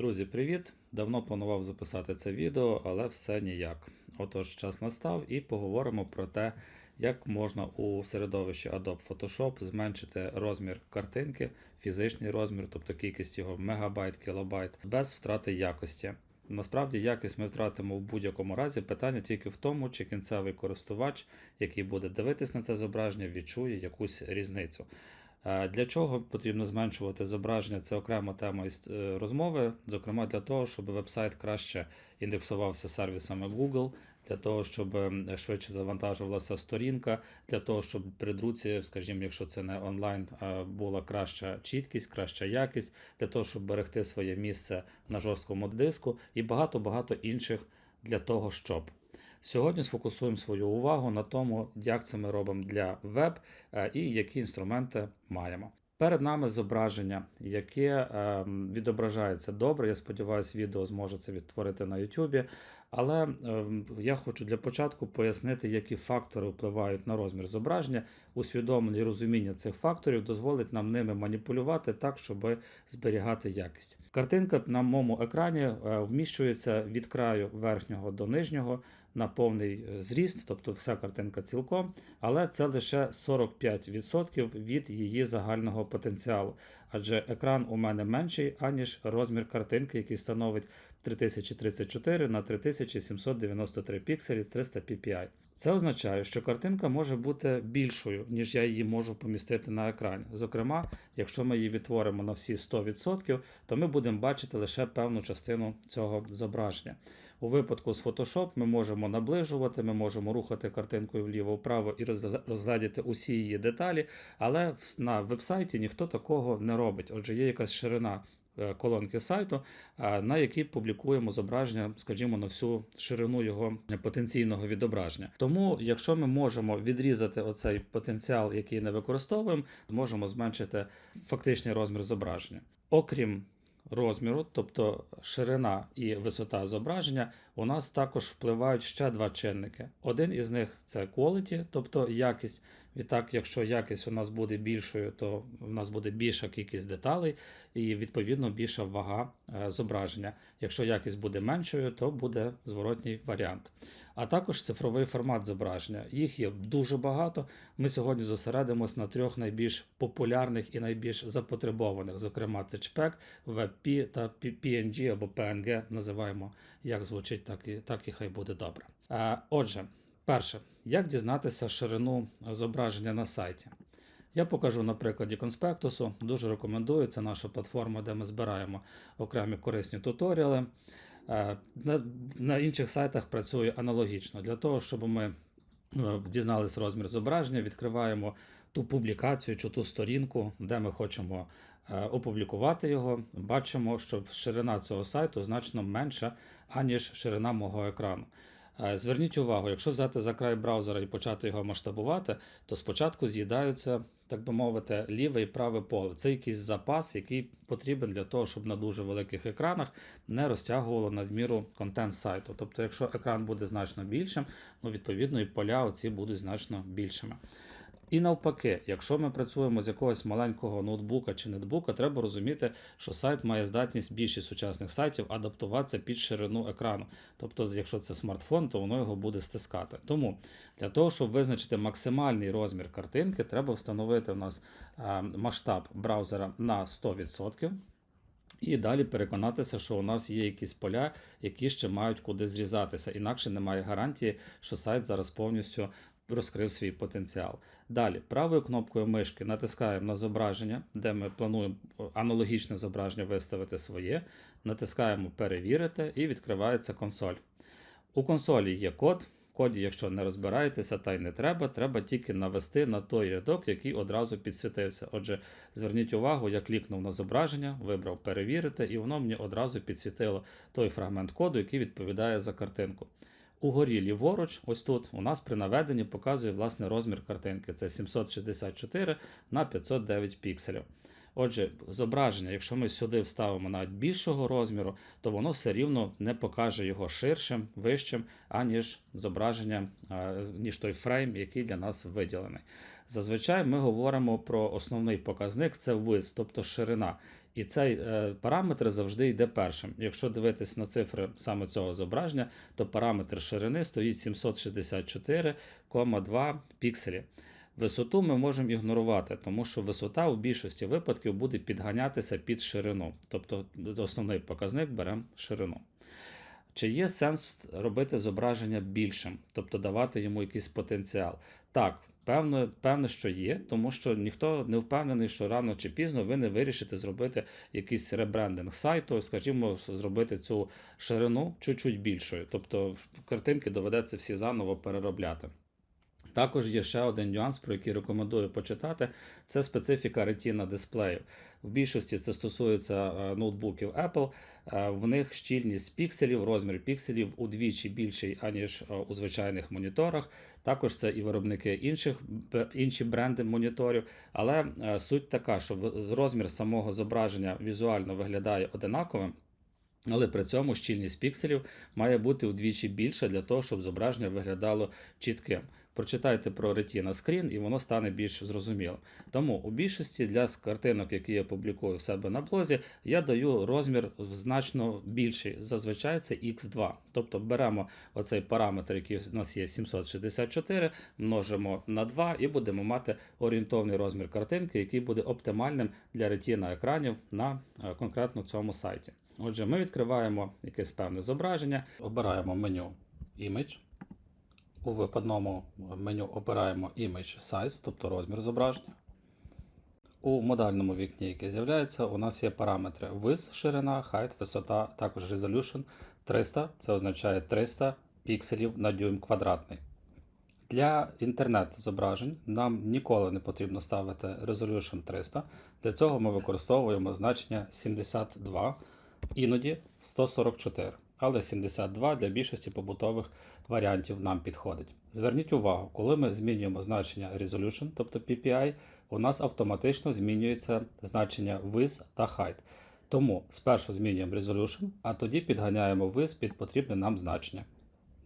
Друзі, привіт! Давно планував записати це відео, але все ніяк. Отож, час настав і поговоримо про те, як можна у середовищі Adobe Photoshop зменшити розмір картинки, фізичний розмір, тобто кількість його мегабайт, кілобайт, без втрати якості. Насправді якість ми втратимо в будь-якому разі. Питання тільки в тому, чи кінцевий користувач, який буде дивитись на це зображення, відчує якусь різницю. Е, Для чого потрібно зменшувати зображення? Це окрема тема е, розмови, зокрема для того, щоб веб-сайт краще індексувався сервісами Google, для того, щоб ем, швидше завантажувалася сторінка, для того, щоб при друці, скажімо, якщо це не онлайн, була краща чіткість, краща якість, для того, щоб берегти своє місце на жорсткому диску і багато-багато інших для того, щоб. Сьогодні сфокусуємо свою увагу на тому, як це ми робимо для веб е, і які інструменти маємо. Перед нами зображення, яке е, відображається добре. Я сподіваюся, відео зможе це відтворити на YouTube. Але е, я хочу для початку пояснити, які фактори впливають на розмір зображення. Усвідомлення і розуміння цих факторів дозволить нам ними маніпулювати так, щоб зберігати якість. Картинка на моєму екрані е, вміщується від краю верхнього до нижнього на повний е, зріст, тобто вся картинка цілком, але це лише 45% від її загального потенціалу. Адже екран у мене менший, аніж розмір картинки, який становить 3034 на 3793 пікселі 300 ppi. Це означає, що картинка може бути більшою, ніж я її можу помістити на екрані. Зокрема, якщо ми її відтворимо на всі 100%, то ми будемо бачити лише певну частину цього зображення. У випадку з Photoshop ми можемо наближувати, ми можемо рухати картинкою вліво-вправо і розгля- розглядіти усі її деталі, але на вебсайті ніхто такого не робить. Отже, є якась ширина е, колонки сайту, е, на якій публікуємо зображення, скажімо, на всю ширину його потенційного відображення. Тому, якщо ми можемо відрізати оцей потенціал, який не використовуємо, зможемо зменшити фактичний розмір зображення. Окрім розміру, тобто ширина і висота зображення, у нас також впливають ще два чинники. Один із них це quality, тобто якість. Відтак, якщо якість у нас буде більшою, то в нас буде більша кількість деталей і відповідно більша вага е, зображення. Якщо якість буде меншою, то буде зворотній варіант. А також цифровий формат зображення. Їх є дуже багато. Ми сьогодні зосередимось на трьох найбільш популярних і найбільш запотребованих. Зокрема, це JPEG, WebP та PNG або PNG, називаємо як звучить, так і, так і хай буде добре. Отже, перше, як дізнатися ширину зображення на сайті? Я покажу на прикладі конспектусу. Дуже рекомендую. Це наша платформа, де ми збираємо окремі корисні туторіали. Е, На, інших сайтах працює аналогічно. Для того, щоб ми е, дізнались розмір зображення, відкриваємо ту публікацію чи ту сторінку, де ми хочемо е, опублікувати його. Бачимо, що ширина цього сайту значно менша, аніж ширина мого екрану. Зверніть увагу, якщо взяти за край браузера і почати його масштабувати, то спочатку з'їдаються, так би мовити, ліве і праве поле. Це якийсь запас, який потрібен для того, щоб на дуже великих екранах не розтягувало надміру контент сайту. Тобто, якщо екран буде значно більшим, ну відповідно і поля оці будуть значно більшими. І навпаки, якщо ми працюємо з якогось маленького ноутбука чи нетбука, треба розуміти, що сайт має здатність більшість сучасних сайтів адаптуватися під ширину екрану. Тобто, якщо це смартфон, то воно його буде стискати. Тому для того, щоб визначити максимальний розмір картинки, треба встановити у нас е, масштаб браузера на 100%. І далі переконатися, що у нас є якісь поля, які ще мають куди зрізатися. Інакше немає гарантії, що сайт зараз повністю розкрив свій потенціал. Далі, правою кнопкою мишки натискаємо на зображення, де ми плануємо аналогічне зображення виставити своє. Натискаємо Перевірити і відкривається консоль. У консолі є код. В коді, якщо не розбираєтеся, та й не треба, треба тільки навести на той рядок, який одразу підсвітився. Отже, зверніть увагу, я клікнув на зображення, вибрав перевірити, і воно мені одразу підсвітило той фрагмент коду, який відповідає за картинку. Угорі ліворуч, ось тут у нас при наведенні показує власне розмір картинки. Це 764 на 509 пікселів. Отже, зображення, якщо ми сюди вставимо навіть більшого розміру, то воно все рівно не покаже його ширшим, вищим, аніж зображення, ніж той фрейм, який для нас виділений. Зазвичай ми говоримо про основний показник це width, тобто ширина. І цей е, параметр завжди йде першим. Якщо дивитись на цифри саме цього зображення, то параметр ширини стоїть 764,2 пікселі. Висоту ми можемо ігнорувати, тому що висота в більшості випадків буде підганятися під ширину. Тобто основний показник беремо ширину. Чи є сенс робити зображення більшим, тобто давати йому якийсь потенціал? Так, певно, певне, що є, тому що ніхто не впевнений, що рано чи пізно ви не вирішите зробити якийсь ребрендинг сайту, скажімо, зробити цю ширину чуть-чуть більшою. Тобто картинки доведеться всі заново переробляти. Також є ще один нюанс, про який рекомендую почитати. Це специфіка Retina дисплеїв. В більшості це стосується е, ноутбуків Apple. Е, В них щільність пікселів, розмір пікселів удвічі більший, аніж е, у звичайних моніторах. Також це і виробники інших інші бренди моніторів. Але суть така, що розмір самого зображення візуально виглядає одинаковим. Але при цьому щільність пікселів має бути удвічі більша для того, щоб зображення виглядало чітким. Прочитайте про Retina Screen і воно стане більш зрозумілим. Тому у більшості для картинок, які я публікую в себе на блозі, я даю розмір значно більший. Зазвичай це X2. Тобто беремо оцей параметр, який у нас є 764, множимо на 2 і будемо мати орієнтовний розмір картинки, який буде оптимальним для Retina екранів на е, конкретно цьому сайті. Отже, ми відкриваємо якесь певне зображення, обираємо меню Image. У випадному меню обираємо Image Size, тобто розмір зображення. У модальному вікні, яке з'являється, у нас є параметри Width, ширина, height, висота, також Resolution 300, це означає 300 пікселів на дюйм квадратний. Для інтернет-зображень нам ніколи не потрібно ставити Resolution 300. Для цього ми використовуємо значення 72, іноді 144. Але 72 для більшості побутових варіантів нам підходить. Зверніть увагу, коли ми змінюємо значення Resolution, тобто PPI, у нас автоматично змінюється значення Width та Height. Тому спершу змінюємо Resolution, а тоді підганяємо Width під потрібне нам значення.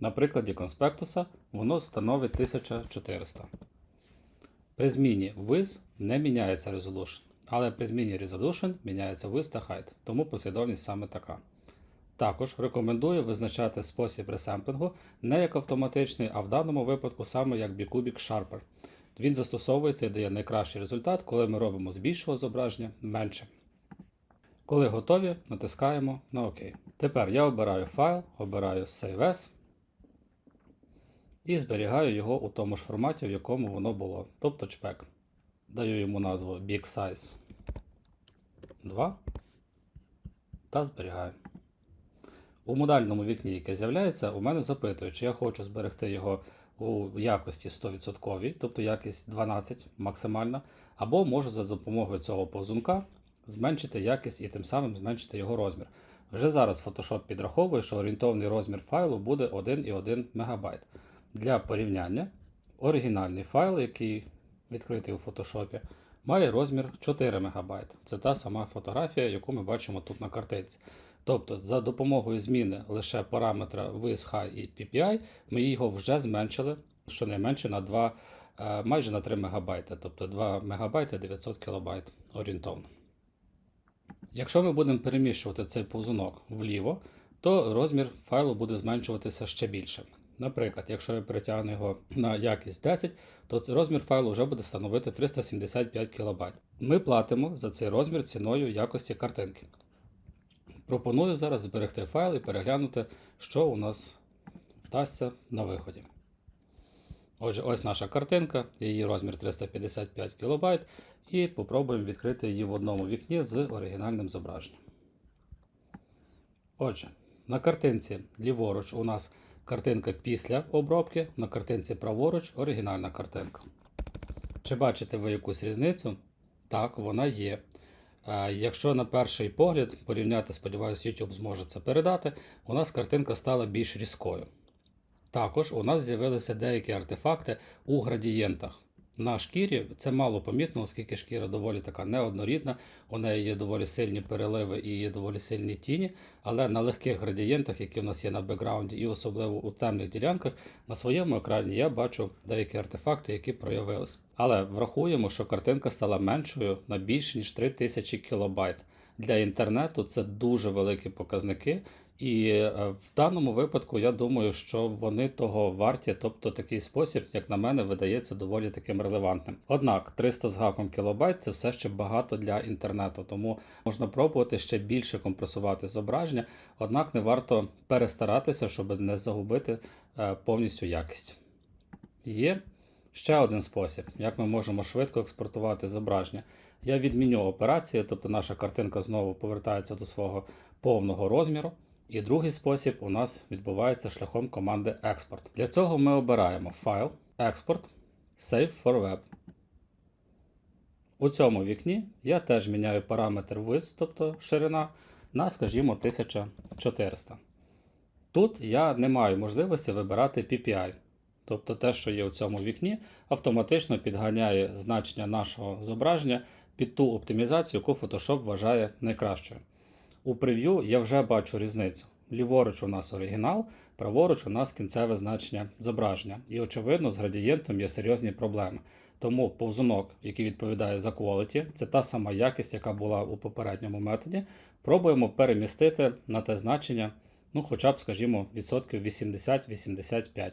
На прикладі конспектуса воно становить 1400. При зміні Width не міняється Resolution, але при зміні Resolution міняється Width та Height, тому послідовність саме така. Також рекомендую визначати спосіб ресемплінгу не як автоматичний, а в даному випадку саме як Bicubic Sharper. Він застосовується і дає найкращий результат, коли ми робимо з більшого зображення менше. Коли готові, натискаємо на ОК. Тепер я обираю файл, обираю Save As і зберігаю його у тому ж форматі, в якому воно було, тобто JPEG. Даю йому назву Big Size 2 та зберігаю. У модальному вікні, яке з'являється, у мене запитує, чи я хочу зберегти його у якості 100%, тобто якість 12 максимальна, або можу за допомогою цього повзунка зменшити якість і тим самим зменшити його розмір. Вже зараз Photoshop підраховує, що орієнтовний розмір файлу буде 1,1 МБ. Для порівняння, оригінальний файл, який відкритий у Photoshop, має розмір 4 МБ. Це та сама фотографія, яку ми бачимо тут на картинці. Тобто, за допомогою зміни лише параметра High і PPI, ми його вже зменшили щонайменше на 2, е, майже на 3 МБ, тобто 2 МБ 900 кБ орієнтовно. Якщо ми будемо переміщувати цей повзунок вліво, то розмір файлу буде зменшуватися ще більше. Наприклад, якщо я перетягну його на якість 10, то розмір файлу вже буде становити 375 кБ. Ми платимо за цей розмір ціною якості картинки. Пропоную зараз зберегти файл і переглянути, що у нас вдасться на виході. Отже, ось наша картинка, її розмір 355 кБ, і попробуємо відкрити її в одному вікні з оригінальним зображенням. Отже, на картинці ліворуч у нас картинка після обробки, на картинці праворуч оригінальна картинка. Чи бачите ви якусь різницю? Так, вона є. Якщо на перший погляд порівняти, сподіваюся, YouTube зможе це передати, у нас картинка стала більш різкою. Також у нас з'явилися деякі артефакти у градієнтах. На шкірі це мало помітно, оскільки шкіра доволі така неоднорідна, у неї є доволі сильні переливи і є доволі сильні тіні, але на легких градієнтах, які у нас є на бекграунді, і особливо у темних ділянках, на своєму екрані я бачу деякі артефакти, які проявились. Але врахуємо, що картинка стала меншою на більш ніж 3000 кБ. для інтернету це дуже великі показники. І е, в даному випадку я думаю, що вони того варті, тобто такий спосіб, як на мене, видається доволі таким релевантним. Однак 300 з гаком кілобайт це все ще багато для інтернету, тому можна пробувати ще більше компресувати зображення, однак не варто перестаратися, щоб не загубити е, повністю якість. Є ще один спосіб, як ми можемо швидко експортувати зображення. Я відміню операції, тобто наша картинка знову повертається до свого повного розміру. І другий спосіб у нас відбувається шляхом команди експорт. Для цього ми обираємо файл, експорт, Save for Web. У цьому вікні я теж міняю параметр width, тобто ширина, на, скажімо, 1400. Тут я не маю можливості вибирати PPI. Тобто те, що є у цьому вікні, автоматично підганяє значення нашого зображення під ту оптимізацію, яку Photoshop вважає найкращою. У прев'ю я вже бачу різницю. Ліворуч у нас оригінал, праворуч у нас кінцеве значення зображення. І, очевидно, з градієнтом є серйозні проблеми. Тому повзунок, який відповідає за quality, це та сама якість, яка була у попередньому методі. Пробуємо перемістити на те значення, ну, хоча б, скажімо, відсотків 80-85.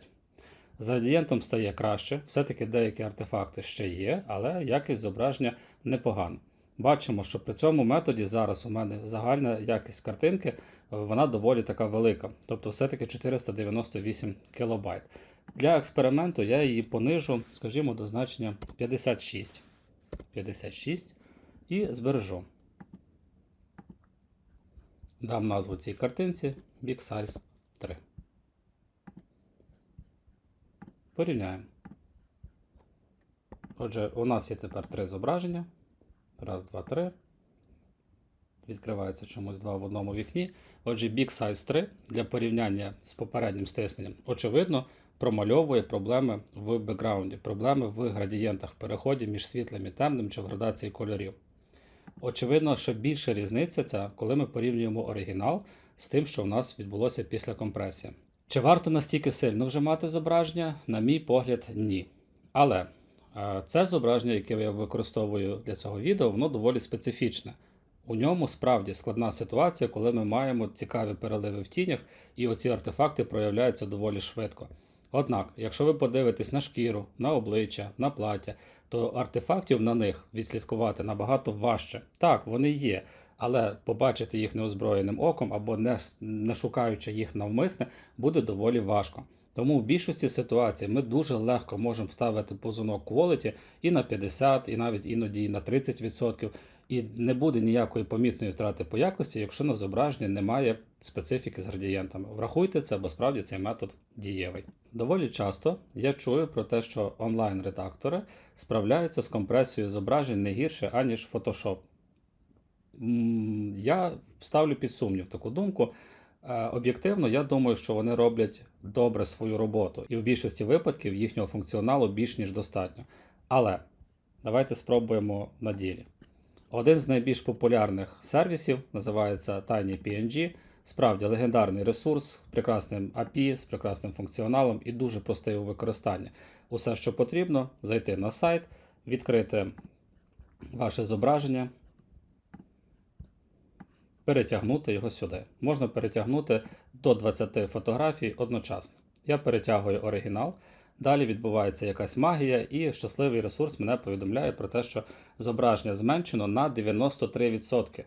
З градієнтом стає краще, все-таки деякі артефакти ще є, але якість зображення непогана. Бачимо, що при цьому методі зараз у мене загальна якість картинки е, вона доволі така велика, тобто все-таки 498 кБ. Для експерименту я її понижу, скажімо, до значення 56. 56 і збережу. Дам назву цій картинці Big Size 3. Порівняємо. Отже, у нас є тепер три зображення. Раз, два, три. Відкривається чомусь два в одному вікні. Отже, Big Size 3 для порівняння з попереднім стисненням, очевидно, промальовує проблеми в бекграунді, проблеми в градієнтах переході між світлим і темним чи в градації кольорів. Очевидно, що більша різниця це, коли ми порівнюємо оригінал з тим, що в нас відбулося після компресії. Чи варто настільки сильно вже мати зображення? На мій погляд, ні. Але е, це зображення, яке я використовую для цього відео, воно доволі специфічне. У ньому справді складна ситуація, коли ми маємо цікаві переливи в тінях, і оці артефакти проявляються доволі швидко. Однак, якщо ви подивитесь на шкіру, на обличчя, на плаття, то артефактів на них відслідкувати набагато важче. Так, вони є, але побачити їх неозброєним оком або не, не шукаючи їх навмисне, буде доволі важко. Тому в більшості ситуацій ми дуже легко можемо ставити позунок quality і на 50, і навіть іноді і на 30%, і не буде ніякої помітної втрати по якості, якщо на зображенні немає специфіки з градієнтами. Врахуйте це, бо справді цей метод дієвий. Доволі часто я чую про те, що онлайн-редактори справляються з компресією зображень не гірше, аніж Photoshop. Я ставлю під сумнів таку думку. Е, Об'єктивно, я думаю, що вони роблять добре свою роботу, і в більшості випадків їхнього функціоналу більш ніж достатньо. Але давайте спробуємо на ділі. Один з найбільш популярних сервісів називається TinyPNG. Справді легендарний ресурс з прекрасним API, з прекрасним функціоналом і дуже простий у використанні. Усе, що потрібно, зайти на сайт, відкрити ваше зображення, перетягнути його сюди. Можна перетягнути до 20 фотографій одночасно. Я перетягую оригінал. Далі відбувається якась магія, і щасливий ресурс мене повідомляє про те, що зображення зменшено на 93%.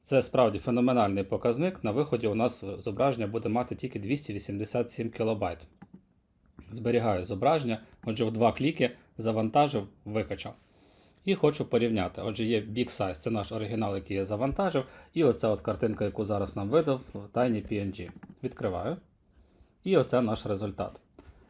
Це справді феноменальний показник. На виході у нас зображення буде мати тільки 287 кБ. Зберігаю зображення, отже, в два кліки завантажив, викачав. І хочу порівняти. Отже, є Big Size, це наш оригінал, який я завантажив. І оця от картинка, яку зараз нам видав, TinyPNG. Відкриваю. І оце наш результат.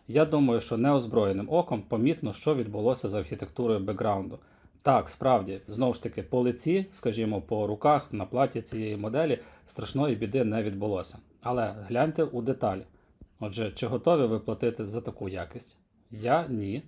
Я думаю, що неозброєним оком помітно, що відбулося з архітектурою бекграунду. Так, справді, знову ж таки, по лиці, скажімо, по руках, на платі цієї моделі страшної біди не відбулося. Але гляньте у деталі. Отже, чи готові ви платити за таку якість? Я ні.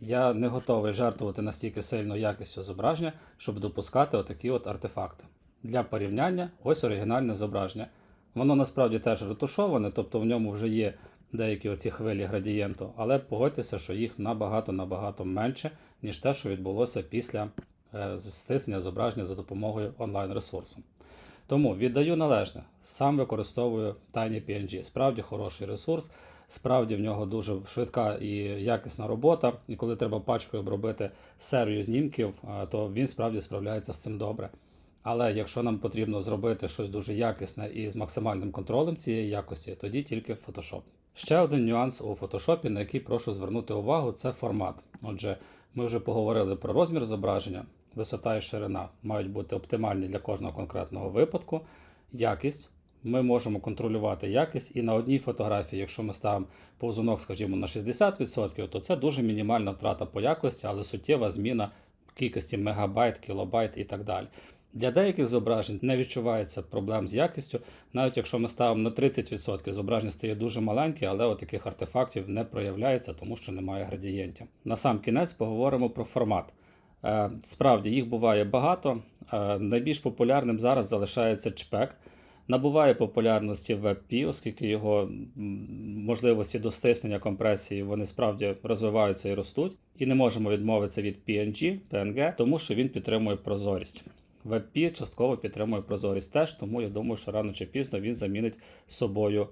Я не готовий жертвувати настільки сильно якістю зображення, щоб допускати отакі от артефакти. Для порівняння, ось оригінальне зображення. Воно насправді теж ретушоване, тобто в ньому вже є деякі оці хвилі градієнту, але погодьтеся, що їх набагато-набагато менше, ніж те, що відбулося після е, стиснення зображення за допомогою онлайн-ресурсу. Тому віддаю належне, сам використовую TinyPNG. Справді хороший ресурс, справді в нього дуже швидка і якісна робота. І коли треба пачкою обробити серію знімків, е, то він справді справляється з цим добре. Але якщо нам потрібно зробити щось дуже якісне і з максимальним контролем цієї якості, тоді тільки Photoshop. Ще один нюанс у Photoshop, на який прошу звернути увагу, це формат. Отже, ми вже поговорили про розмір зображення, висота і ширина мають бути оптимальні для кожного конкретного випадку. Якість. Ми можемо контролювати якість, і на одній фотографії, якщо ми ставимо повзунок, скажімо, на 60%, то це дуже мінімальна втрата по якості, але суттєва зміна кількості мегабайт, кілобайт і так далі. Для деяких зображень не відчувається проблем з якістю, навіть якщо ми ставимо на 30%, зображення стає дуже маленьке, але таких артефактів не проявляється, тому що немає градієнтів. На сам кінець поговоримо про формат. Е, Справді їх буває багато. Е, Найбільш популярним зараз залишається чпек. Набуває популярності WebP, оскільки його можливості до стиснення компресії вони справді розвиваються і ростуть. І не можемо відмовитися від PNG, PNG, тому що він підтримує прозорість. WebP частково підтримує прозорість теж, тому я думаю, що рано чи пізно він замінить собою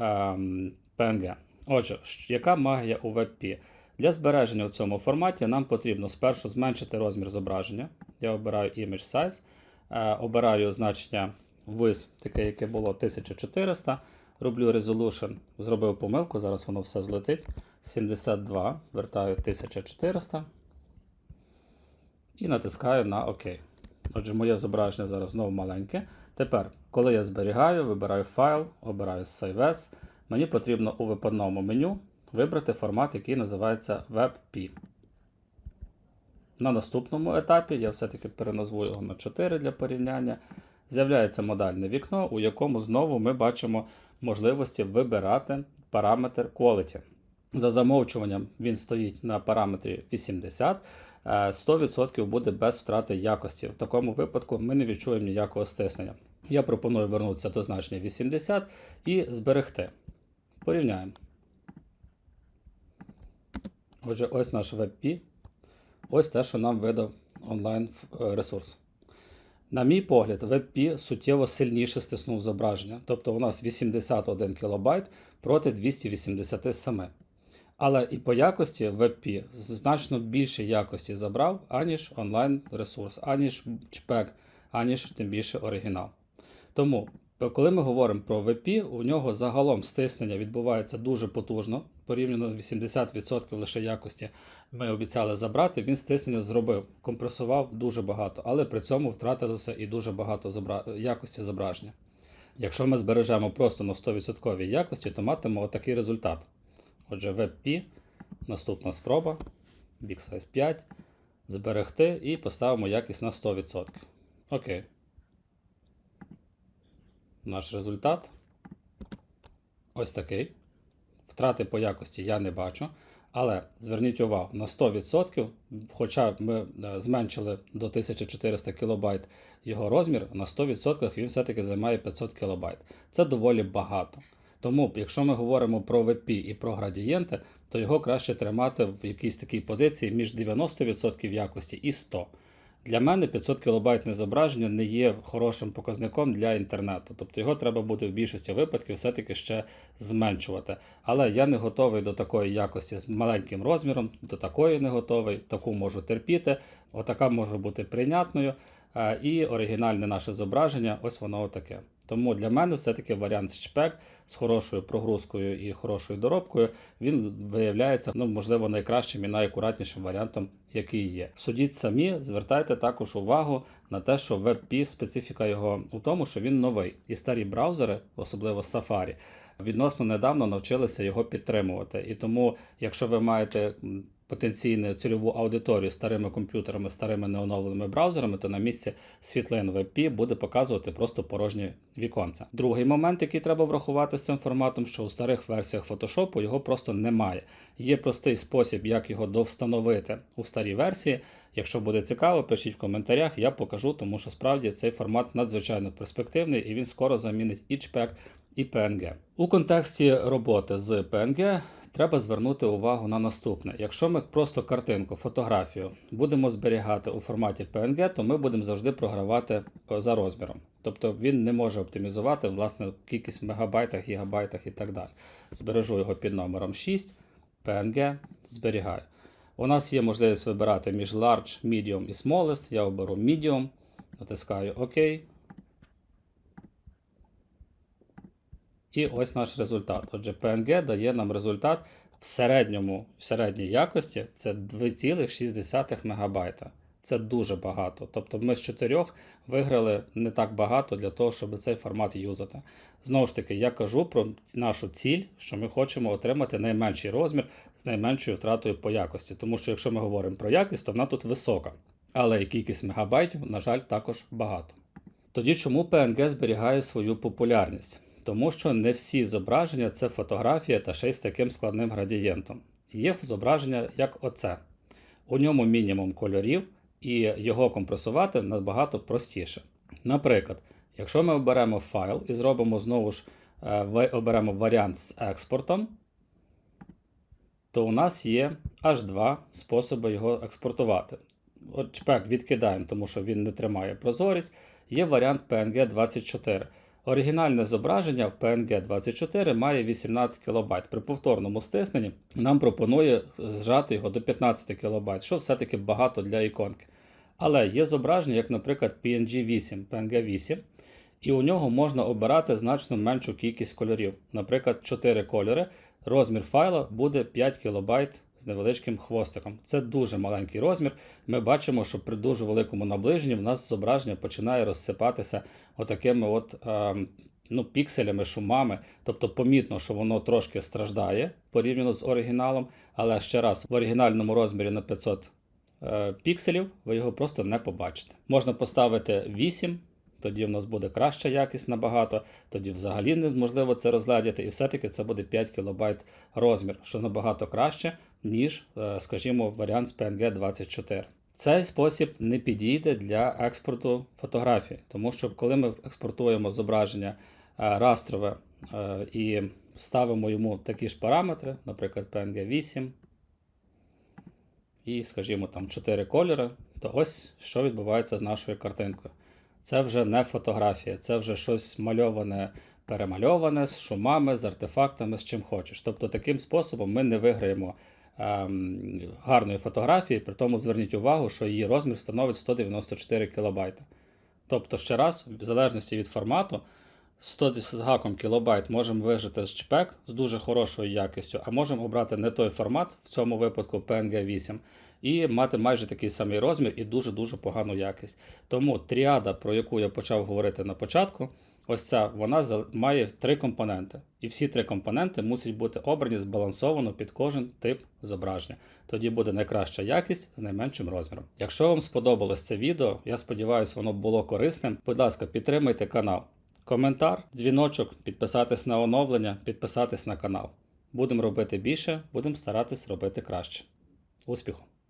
ем, PNG. Отже, яка магія у WebP? Для збереження в цьому форматі нам потрібно спершу зменшити розмір зображення. Я обираю Image Size, е, обираю значення width, таке, яке було 1400. Роблю Resolution, зробив помилку, зараз воно все злетить. 72, вертаю 1400 і натискаю на ОК. Отже, моє зображення зараз знову маленьке. Тепер, коли я зберігаю, вибираю файл, обираю Save As, мені потрібно у випадному меню вибрати формат, який називається WebP. На наступному етапі я все-таки переназву його на 4 для порівняння. З'являється модальне вікно, у якому знову ми бачимо можливості вибирати параметр Quality. За замовчуванням він стоїть на параметрі 80. е, 100% буде без втрати якості. В такому випадку ми не відчуємо ніякого стиснення. Я пропоную вернутися до значення 80 і зберегти. Порівняємо. Отже, ось наш WebP. Ось те, що нам видав онлайн е, ресурс. На мій погляд, WebP суттєво сильніше стиснув зображення. Тобто у нас 81 кБ проти 287. Але і по якості WebP значно більше якості забрав, аніж онлайн ресурс, аніж чпек, аніж тим більше оригінал. Тому, коли ми говоримо про WebP, у нього загалом стиснення відбувається дуже потужно. Порівняно 80% лише якості ми обіцяли забрати. Він стиснення зробив, компресував дуже багато, але при цьому втратилося і дуже багато зобра... якості зображення. Якщо ми збережемо просто на 100% якості, то матимемо отакий результат. Отже, WebP, наступна спроба, Big Size 5, зберегти і поставимо якість на 100%. Окей. Наш результат ось такий. Втрати по якості я не бачу. Але зверніть увагу, на 100%, хоча ми е, зменшили до 1400 кБ його розмір, на 100% він все-таки займає 500 кБ. Це доволі багато. Тому, якщо ми говоримо про VP і про градієнти, то його краще тримати в якійсь такій позиції між 90% якості і 100%. Для мене 500 кБ зображення не є хорошим показником для інтернету. Тобто його треба буде в більшості випадків все-таки ще зменшувати. Але я не готовий до такої якості з маленьким розміром, до такої не готовий, таку можу терпіти, отака може бути прийнятною. Е, І оригінальне наше зображення, ось воно таке. Тому для мене все-таки варіант з чпек з хорошою прогрузкою і хорошою доробкою він виявляється, ну, можливо, найкращим і найакуратнішим варіантом, який є. Судіть самі, звертайте також увагу на те, що WebP специфіка його у тому, що він новий. І старі браузери, особливо Safari, відносно недавно навчилися його підтримувати. І тому, якщо ви маєте потенційну цільову аудиторію старими комп'ютерами, старими неоновленими браузерами, то на місці світлин WebP буде показувати просто порожні віконця. Другий момент, який треба врахувати з цим форматом, що у старих версіях Photoshop його просто немає. Є простий спосіб, як його довстановити у старій версії. Якщо буде цікаво, пишіть в коментарях, я покажу, тому що справді цей формат надзвичайно перспективний і він скоро замінить і чпек, і PNG. У контексті роботи з PNG треба звернути увагу на наступне. Якщо ми просто картинку, фотографію будемо зберігати у форматі PNG, то ми будемо завжди програвати е, за розміром. Тобто він не може оптимізувати власне кількість в мегабайтах, гігабайтах і так далі. Збережу його під номером 6, PNG, зберігаю. У нас є можливість вибирати між large, medium і smallest. Я оберу medium, натискаю ОК. І ось наш результат. Отже, PNG дає нам результат в середньому, в середній якості це 2,6 МБ. Це дуже багато. Тобто ми з 4 виграли не так багато для того, щоб цей формат юзати. Знову ж таки, я кажу про нашу ціль, що ми хочемо отримати найменший розмір з найменшою втратою по якості. Тому що якщо ми говоримо про якість, то вона тут висока. Але і кількість мегабайтів, на жаль, також багато. Тоді чому PNG зберігає свою популярність? Тому що не всі зображення це фотографія та ще й з таким складним градієнтом. Є зображення як оце. У ньому мінімум кольорів, і його компресувати набагато простіше. Наприклад, якщо ми оберемо файл і зробимо знову ж е, оберемо варіант з експортом, то у нас є аж два способи його експортувати. От чпек відкидаємо, тому що він не тримає прозорість. Є варіант PNG 24. Оригінальне зображення в PNG 24 має 18 кБ. При повторному стисненні нам пропонує зжати його до 15 кБ, що все-таки багато для іконки. Але є зображення, як, наприклад, PNG 8, PNG 8, і у нього можна обирати значно меншу кількість кольорів. Наприклад, 4 кольори. Розмір файла буде 5 кБ з невеличким хвостиком. Це дуже маленький розмір. Ми бачимо, що при дуже великому наближенні в нас зображення починає розсипатися отакими от, ем, ну, пікселями, шумами. Тобто помітно, що воно трошки страждає порівняно з оригіналом. Але ще раз, в оригінальному розмірі на 500 е, пікселів ви його просто не побачите. Можна поставити 8. Тоді в нас буде краща якість набагато, тоді взагалі неможливо це розглядіти, і все-таки це буде 5 кБ розмір, що набагато краще, ніж, е, скажімо, варіант з PNG 24. Цей спосіб не підійде для експорту фотографій, тому що коли ми експортуємо зображення е, растрове е, і ставимо йому такі ж параметри, наприклад, PNG 8, і, скажімо, там 4 кольори, то ось що відбувається з нашою картинкою. Це вже не фотографія, це вже щось мальоване, перемальоване з шумами, з артефактами, з чим хочеш. Тобто таким способом ми не виграємо ем, гарної фотографії, при тому зверніть увагу, що її розмір становить 194 кБ. Тобто, ще раз, в залежності від формату, 100 з гаком кілобайт можемо вижити з чпек з дуже хорошою якістю, а можемо обрати не той формат, в цьому випадку PNG 8, і мати майже такий самий розмір і дуже-дуже погану якість. Тому тріада, про яку я почав говорити на початку, ось ця вона має три компоненти. І всі три компоненти мусять бути обрані збалансовано під кожен тип зображення. Тоді буде найкраща якість з найменшим розміром. Якщо вам сподобалось це відео, я сподіваюся, воно було корисним. Будь ласка, підтримайте канал. Коментар, дзвіночок, підписатись на оновлення, підписатись на канал. Будемо робити більше, будемо старатись робити краще. Успіху!